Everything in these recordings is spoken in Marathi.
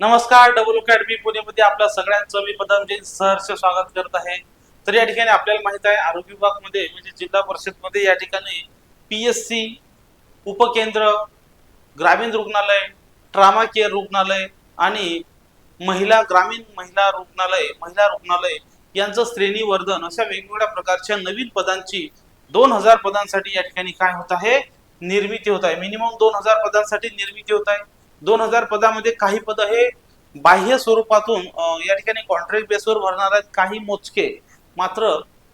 नमस्कार डबल अकॅडमी पुणेमध्ये आपल्या सगळ्यांचं मी पदमजी सहर्ष स्वागत करत आहे. तर या ठिकाणी आपल्याला माहीत आहे आरोग्य विभागमध्ये म्हणजे जिल्हा परिषदमध्ये या ठिकाणी पी एस सी उपकेंद्र ग्रामीण रुग्णालय ट्रामा केअर रुग्णालय आणि महिला ग्रामीण महिला रुग्णालय महिला रुग्णालय यांचं श्रेणीवर्धन अशा वेगवेगळ्या प्रकारच्या नवीन पदांची दोन हजार पदांसाठी या ठिकाणी काय होत आहे निर्मिती होत आहे. मिनिमम दोन हजार पदांसाठी निर्मिती होत आहे. दोन हजार पदामध्ये काही पद हे बाह्य स्वरूपातून या ठिकाणी कॉन्ट्रॅक्ट बेसवर भरणार आहेत काही मोजके. मात्र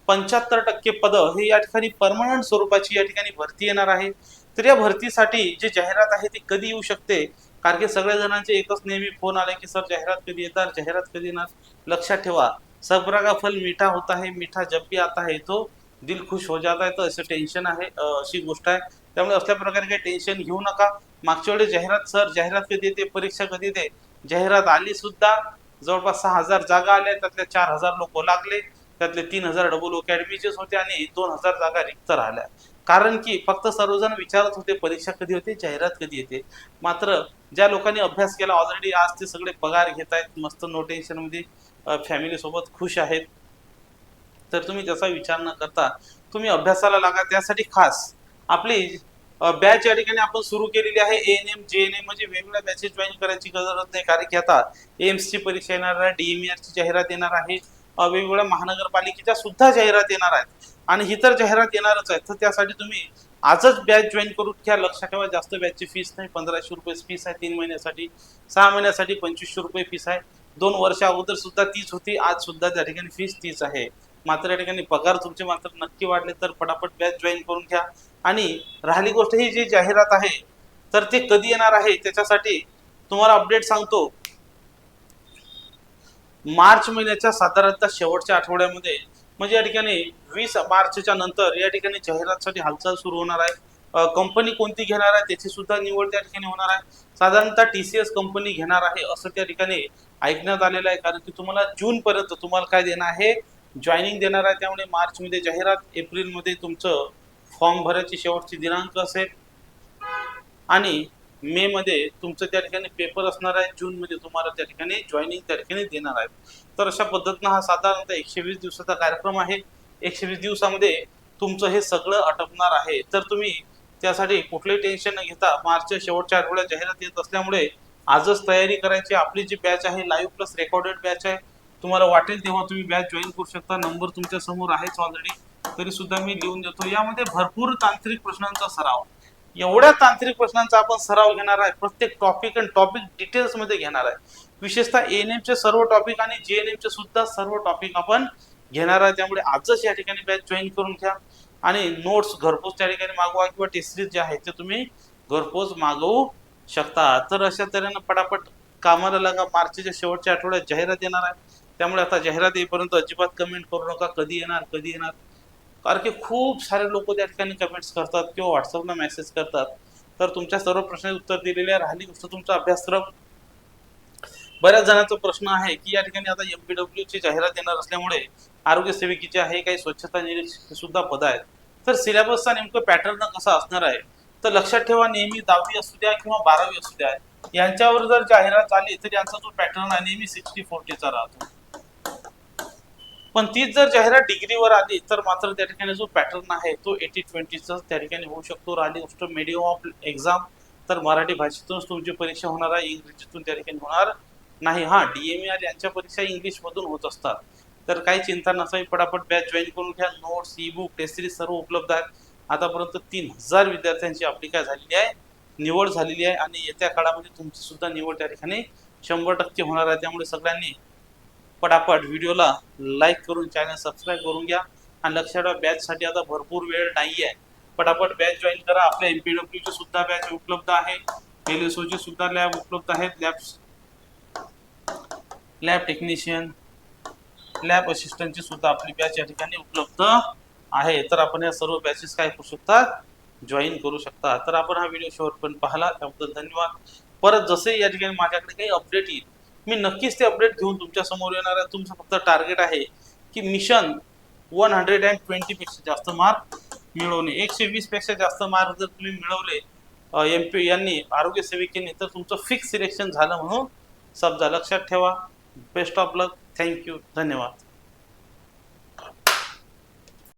पंच्याहत्तर टक्के पद हे या ठिकाणी परमनंट स्वरूपाची या ठिकाणी भरती येणार आहे. तर या भरतीसाठी जी जाहिरात आहे ती कधी येऊ शकते? कारण की सगळ्या जणांचे एकच नेहमी फोन आले की सर जाहिरात कधी येतात? जाहिरात कधी येणार? लक्षात ठेवा. सबरा का फल मीठा होता है मीठा जब भी आता है तो. दिल खुश हो जाता है तर असं टेन्शन आहे अशी गोष्ट आहे. त्यामुळे असल्या प्रकारे काही टेन्शन घेऊ नका. मागच्या वेळेस जाहिरात सर जाहिरात कधी येते परीक्षा कधी येते? जाहिरात आली सुद्धा जवळपास सहा हजार जागा आल्या त्यातल्या चार हजार लोक लागले त्यातले तीन हजार डबल अकॅडमीचेच होते आणि दोन हजार जागा रिक्त राहिल्या. कारण की फक्त सर्वजण विचारत होते परीक्षा कधी होते जाहिरात कधी येते? मात्र ज्या लोकांनी अभ्यास केला ऑलरेडी आज ते सगळे पगार घेत आहेत मस्त नो टेन्शनमध्ये फॅमिलीसोबत खुश आहेत. तर तुम्ही त्याचा विचार न करता तुम्ही अभ्यासाला लागा त्यासाठी खास आपली बॅच या ठिकाणी आपण सुरू केलेली आहे. N M J N M म्हणजे वेगवेगळ्या बॅचेस जॉईन करायची गरज नाही. कारण की आता एम्स ची परीक्षा येणार आहे डीएमआरची जाहिरात येणार आहे. वेगवेगळ्या महानगरपालिकेच्या सुद्धा जाहिरात येणार आहेत. आणि ही तर जाहिरात येणारच आहे. तर त्यासाठी तुम्ही आजच बॅच जॉईन करून घ्या. लक्षात ठेवा जास्त बॅचची फीस नाही. पंधराशे रुपये फीस आहे तीन महिन्यासाठी. सहा महिन्यासाठी पंचवीसशे रुपये फीस आहे. दोन वर्ष अगोदर सुद्धा तीच होती. आज सुद्धा त्या ठिकाणी फीस तीच आहे. मात्र या ठिकाणी पगार तुमचे मात्र नक्की वाढले तर पटापट बॅच जॉईन करून घ्या. आणि राहिली गोष्ट ही जी जाहिरात आहे तर ते कधी येणार आहे त्याच्यासाठी तुम्हाला अपडेट सांगतो. मार्च महिन्याच्या साधारणतः शेवटच्या आठवड्यामध्ये म्हणजे या ठिकाणी वीस मार्चच्या नंतर या ठिकाणी जाहिरातसाठी हालचाल सुरू होणार आहे. कंपनी कोणती घेणार आहे त्याची सुद्धा निवड त्या ठिकाणी होणार आहे. साधारणतः टी सी एस कंपनी घेणार आहे असं त्या ठिकाणी ऐकण्यात आलेलं आहे. कारण की तुम्हाला जून पर्यंत तुम्हाला काय देणार आहे? जॉईनिंग देणार आहे त्यामुळे मार्च मध्ये जाहिरात एप्रिलमध्ये तुमचं फॉर्म भरायची शेवटची दिनांक असेल. आणि मे मध्ये तुमचं त्या ठिकाणी पेपर असणार आहे. जून मध्ये तुम्हाला त्या ठिकाणी जॉईनिंग त्या ठिकाणी देणार आहे. तर अशा पद्धतीनं हा साधारणतः एकशे वीस दिवसाचा कार्यक्रम आहे. एकशे वीस दिवसामध्ये तुमचं हे सगळं आटपणार आहे. तर तुम्ही त्यासाठी कुठलंही टेन्शन न घेता मार्चच्या शेवटच्या आठवड्यात जाहिरात येत असल्यामुळे आजच तयारी करायची. आपली जी बॅच आहे लाईव्ह प्लस रेकॉर्डेड बॅच आहे तुम्हाला वाटेल तेव्हा तुम्ही बॅच जॉईन करू शकता. नंबर तुमच्यासमोर आहेच ऑलरेडी तरी सुद्धा मी लिहून देतो. यामध्ये भरपूर तांत्रिक प्रश्नांचा सराव. एवढ्या तांत्रिक प्रश्नांचा आपण सराव घेणार आहे. प्रत्येक टॉपिक आणि टॉपिक डिटेल्समध्ये घेणार आहे. विशेषतः एन एमचे सर्व टॉपिक आणि जे एन एमचे सुद्धा सर्व टॉपिक आपण घेणार आहे. त्यामुळे आजच या ठिकाणी बॅच जॉईन करून घ्या. आणि नोट्स घरपोच त्या ठिकाणी मागवा किंवा टेस्टरीज जे आहे ते तुम्ही घरपोच मागवू शकता. तर अशा तऱ्हेनं पटापट कामाला लागा. मार्चच्या शेवटच्या आठवड्यात जाहिरात येणार आहे. त्यामुळे आता जाहिरात येईपर्यंत अजिबात कमेंट करू नका. कधी येणार कधी येणार? कारण की खूप सारे लोक त्या ठिकाणी कमेंट्स करतात किंवा व्हॉट्सअपला मेसेज करतात. तर तुमच्या सर्व प्रश्नाचे उत्तर दिलेले आहे. राहिली गोष्ट तुमचा अभ्यासक्रम. बऱ्याच जणांचा प्रश्न आहे की या ठिकाणी आता एमपीडब्ल्यू ची जाहिरात येणार असल्यामुळे आरोग्य सेविकेचे आहे काही स्वच्छता निरीक्षक सुद्धा पद आहेत. तर सिलेबसचा नेमकं पॅटर्न कसा असणार आहे? तर लक्षात ठेवा नेहमी दहावी असू द्या किंवा बारावी असू द्या यांच्यावर जर जाहिरात आली तर यांचा जो पॅटर्न आहे नेहमी सिक्स्टी फोर्टीचा राहतो. पण तीच जर जाहिरात डिग्रीवर आली तर मात्र त्या ठिकाणी जो पॅटर्न आहे तो एटी ट्वेंटीचा त्या ठिकाणी होऊ शकतो. राहिली गोष्ट मीडियम ऑफ एक्झाम तर मराठी भाषेतूनच तुमची परीक्षा होणार आहे इंग्रजीतून त्या ठिकाणी होणार नाही. हा डीएमआर यांच्या परीक्षा इंग्लिशमधून होत असतात. तर काही चिंता नसावी पटापट बॅच जॉईन करून घ्या. Notes e book test series सर्व उपलब्ध आहेत. आतापर्यंत तीन हजार विद्यार्थ्यांची आपली काय झालेली आहे. निवड झालेली आहे आणि येत्या काळामध्ये तुमची सुद्धा निवड त्या ठिकाणी शंभर टक्के होणार आहे. त्यामुळे सगळ्यांनी पटापट व्हिडिओला लाईक करून चॅनल सबस्क्राईब करून घ्या. आणि लक्षात ठेवा बॅचसाठी आता भरपूर वेळ नाही आहे पटापट बॅच जॉईन करा. आपल्या एमपीडब्ल्यू ची सुद्धा बॅच उपलब्ध आहे. एल एस ची सुद्धा लॅब उपलब्ध आहेत. लॅब लॅब टेक्निशियन लॅब असिस्टंटची सुद्धा आपली बॅच या ठिकाणी उपलब्ध आहे. तर आपण या सर्व बॅचेस काय करू शकता? जॉईन करू शकता. तर आपण हा व्हिडिओ शेवटपर्यंत पाहिला. त्याबद्दल धन्यवाद. परत जसे या ठिकाणी माझ्याकडे काही अपडेट येईल मी नक्कीच ते अपडेट घेऊन तुमच्यासमोर येणार आहे. तुमचं फक्त टार्गेट आहे की mission one hundred and twenty पेक्षा जास्त मार्क मिळवणे. एकशे वीसपेक्षा जास्त मार्क जर तुम्ही मिळवले एम पी यांनी आरोग्य सेविकेने तर तुमचं फिक्स सिलेक्शन झालं म्हणून समजा लक्षात ठेवा. बेस्ट ऑफ लक थँक्यू धन्यवाद.